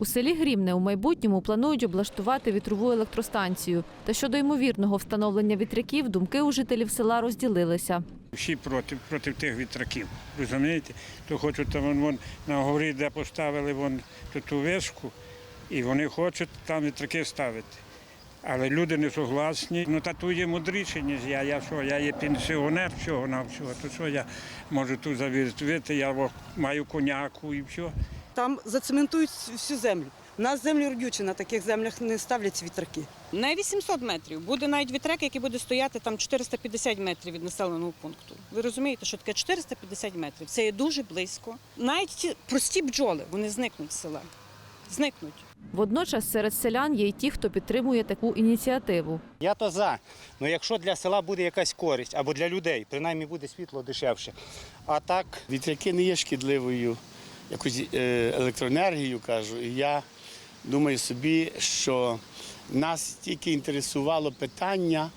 У селі Грімне у майбутньому планують облаштувати вітрову електростанцію. Та щодо ймовірного встановлення вітряків, думки у жителів села розділилися. Всі проти, проти тих вітраків. Розумієте? То хочуть там вон, вон, на горі, де поставили вон, ту, вишку, і вони хочуть там вітраки ставити. Але люди не согласні. Ну та тут є мудріше, ніж я. Я що, я є пенсіонер всього на всього. То що я можу тут завірити, я маю коняку і все. Там зацементують всю землю. У нас землі родючі, на таких землях не ставлять вітряки. На 800 метрів буде навіть вітрек, який буде стояти там 450 метрів від населеного пункту. Ви розумієте, що таке 450 метрів? Це є дуже близько. Навіть ті прості бджоли вони зникнуть з села. Зникнуть. Водночас серед селян є й ті, хто підтримує таку ініціативу. Я то за. Ну якщо для села буде якась користь або для людей, принаймні буде світло дешевше. А так, Вітряки не є шкідливою якось електроенергію кажу. І я думаю собі, що нас тільки інтересувало питання,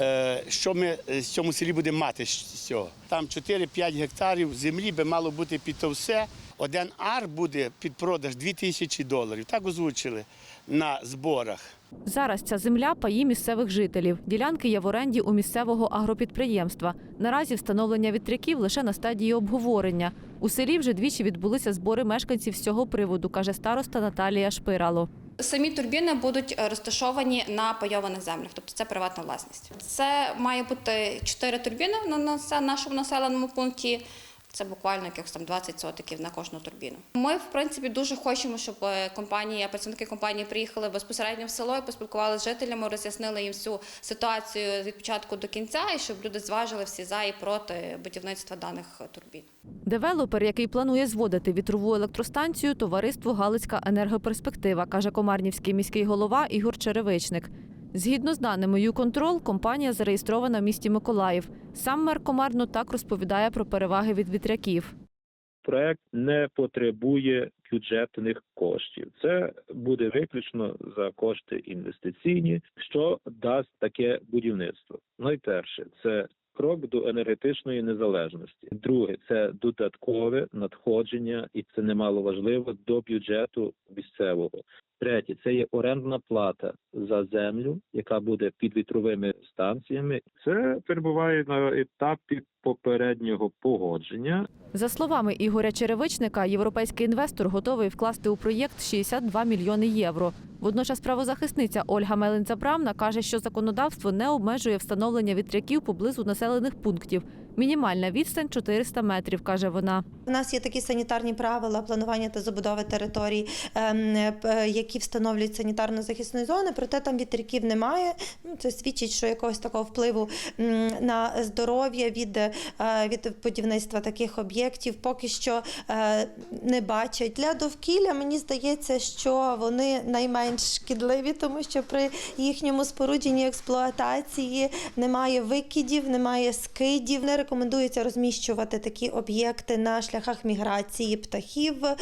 е, що ми е, в цьому селі будемо мати з цього. Там 4-5 гектарів землі би мало бути під то все. Один ар буде під продаж 2 тисячі доларів. Так озвучили на зборах. Зараз ця земля паї місцевих жителів. Ділянки є в оренді у місцевого агропідприємства. Наразі встановлення вітряків лише на стадії обговорення. У селі вже двічі відбулися збори мешканців з цього приводу, каже староста Наталія Шпирало. Самі турбіни будуть е, розташовані на пайованих землях, тобто це приватна власність. Це має бути чотири турбіни на нашому населеному пункті. Це буквально якихось там 20 сотиків на кожну турбіну. Ми, в принципі, дуже хочемо, щоб е, компанія, працівники компанії приїхали безпосередньо в село і поспілкувалися з жителями, роз'яснили їм всю ситуацію від початку до кінця, і щоб люди зважили всі за і проти будівництва даних турбін. Девелопер, який планує зводити вітрову електростанцію, товариство Галицька енергоперспектива, каже комарнівський міський голова Ігор Черевичник. Згідно з даними «Юконтрол», компанія зареєстрована в місті Миколаїв. Сам мер Комарно так розповідає про переваги від вітряків. проект не потребує бюджетних коштів. Це буде виключно за кошти інвестиційні, що дасть таке будівництво. Найперше, це крок до енергетичної незалежності. Друге, це додаткове надходження, і це немало важливо до бюджету місцевого. Третє, це є орендна плата за землю, яка буде під вітровими станціями. Це перебуває на етапі попереднього погодження За словами Ігоря Черевичника, європейський інвестор готовий вкласти у проєкт 62 мільйони євро. Водночас правозахисниця Ольга Мелинця-Брамна каже, що законодавство не обмежує встановлення вітряків поблизу населених пунктів. Мінімальна відстань 400 метрів, каже вона. У нас є такі санітарні правила планування та забудови територій, ем, які встановлюють санітарно-захисної зони, проте там вітряків немає. Ну, Це свідчить, що якогось такого впливу на здоров'я від, е, від будівництва таких об'єктів поки що е, не бачать. Для довкілля мені здається, що вони найменш шкідливі, тому що при їхньому спорудженні експлуатації немає викидів, немає скидів. Рекомендується розміщувати такі об'єкти на шляхах міграції птахів е,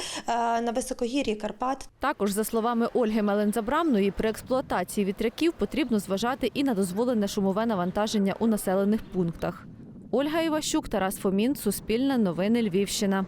на високогір'ї Карпат. Також, за словами Ольги Меленця-Брамної, при експлуатації вітряків потрібно зважати і на дозволене шумове навантаження у населених пунктах. Ольга Іващук, Тарас Фомін, Суспільне новини Львівщина.